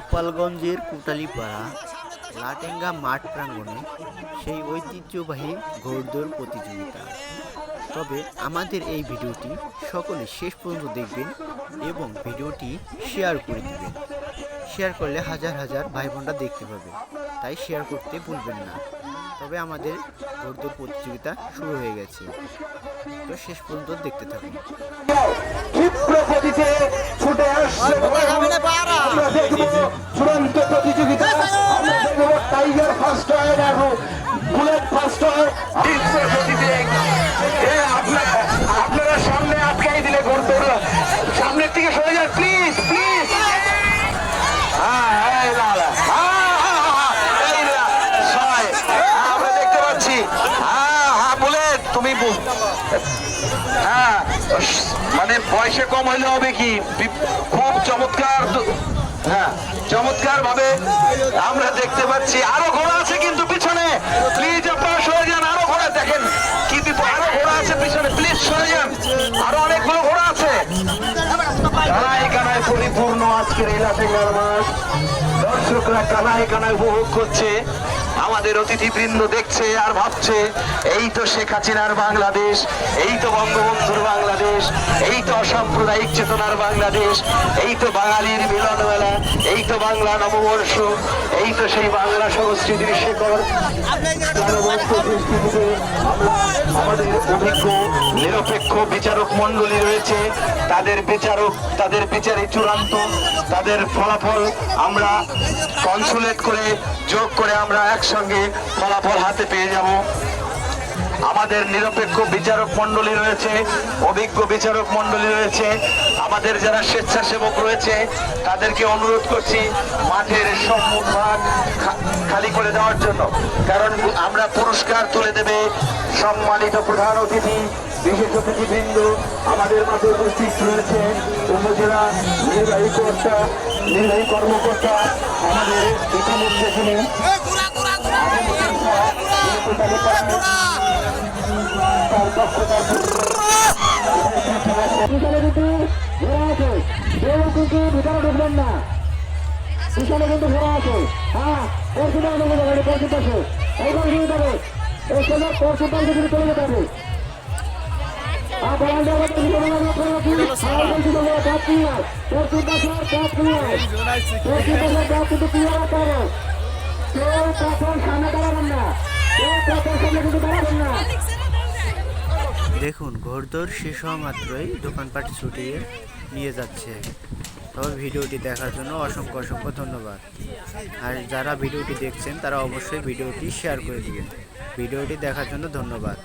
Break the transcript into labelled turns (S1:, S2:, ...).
S1: গোপালগঞ্জের কোটালীপাড়া, লাটেঙ্গা মাঠ প্রাঙ্গণে সেই ঐতিহ্যবাহী ঘোড়দৌড় প্রতিযোগিতা। তবে আমাদের এই ভিডিওটি সকলে শেষ পর্যন্ত দেখবেন এবং ভিডিওটি শেয়ার করে দেবেন। শেয়ার করলে হাজার হাজার ভাই বোনরা দেখতে পাবে। তাই শেয়ার করতে ভুলবেন না। তবে আমাদের ঘোড়দৌড় প্রতিযোগিতা শুরু হয়ে গেছে। তো শেষ পর্যন্ত দেখতে থাকুন।
S2: তুমি হ্যাঁ মানে পয়সা কম হলে হবে কি? খুব চমৎকার হ্যাঁ চমৎকার ভাবে আমরা দেখতে পাচ্ছি। আরও ঘোড়া আছে কিন্তু পিছনে। প্লিজ আপনারা সরে যান। আরও ঘোড়া, দেখেন আরও ঘোড়া আছে পিছনে। প্লিজ সরে যান। আরও অনেকগুলো ঘোড়া আছে। কানায় কানায় পরিপূর্ণ আজকের লাটেঙ্গার মাস দর্শকরা কানায় কানায় উপভোগ করছে। আমাদের অতিথিবৃন্দ দেখছে আর ভাবছে এই তো শেখ হাসিনার বাংলাদেশ এই তো বঙ্গবন্ধুর বাংলাদেশ এই তো অসাম্প্রদায়িক চেতনার বাংলাদেশ এই তো বাঙালির মিলন মেলা এই তো বাংলা নববর্ষ এই তো সেই বাংলা সংস্কৃতির শেখর। আমরা আমাদের অভিজ্ঞ নিরপেক্ষ বিচারক মণ্ডলী রয়েছে। তাদের বিচারক, তাদের বিচারে চূড়ান্ত, তাদের ফলাফল আমরা কনসুলেট করে, যোগ করে আমরা একসঙ্গে ফলাফল হাতে পেয়ে যাব। আমাদের নিরপেক্ষ বিচারক মণ্ডলী রয়েছে, অভিজ্ঞ বিচারক মণ্ডলী রয়েছে, আমাদের যারা স্বেচ্ছাসেবক রয়েছে, তাদেরকে অনুরোধ করছি মাঠের সম্মুখ ভাগ খালি করে দেওয়ার জন্য। কারণ আমরা পুরস্কার তুলে দেবে সম্মানিত প্রধান অতিথি, বিশেষ অতিথিবৃন্দ আমাদের মাঝে উপস্থিত রয়েছে। উপজেলা নির্বাহী কর্তা, নির্বাহী কর্মকর্তা, আমাদের ইতিমধ্যে কেউ কিন্তু ভিতরে ঢুকবেন না পিছনে কিন্তু ঘোরা আছে হ্যাঁ পরশুটা আমাকে যাবে পরশু পাশে এইবার শুরু যাবে এই সময় পরশু কিন্তু চলে যেতে হবে কেউ কখন সামনে দাঁড়াবেন না
S1: দেখুন ঘোরদোর শেষ হওয়া মাত্রই দোকানপাট ছুটিয়ে নিয়ে যাচ্ছে। তবে ভিডিওটি দেখার জন্য অসংখ্য অসংখ্য ধন্যবাদ। আর যারা ভিডিওটি দেখছেন, তারা অবশ্যই ভিডিওটি শেয়ার করে দিবেন। ভিডিওটি দেখার জন্য ধন্যবাদ।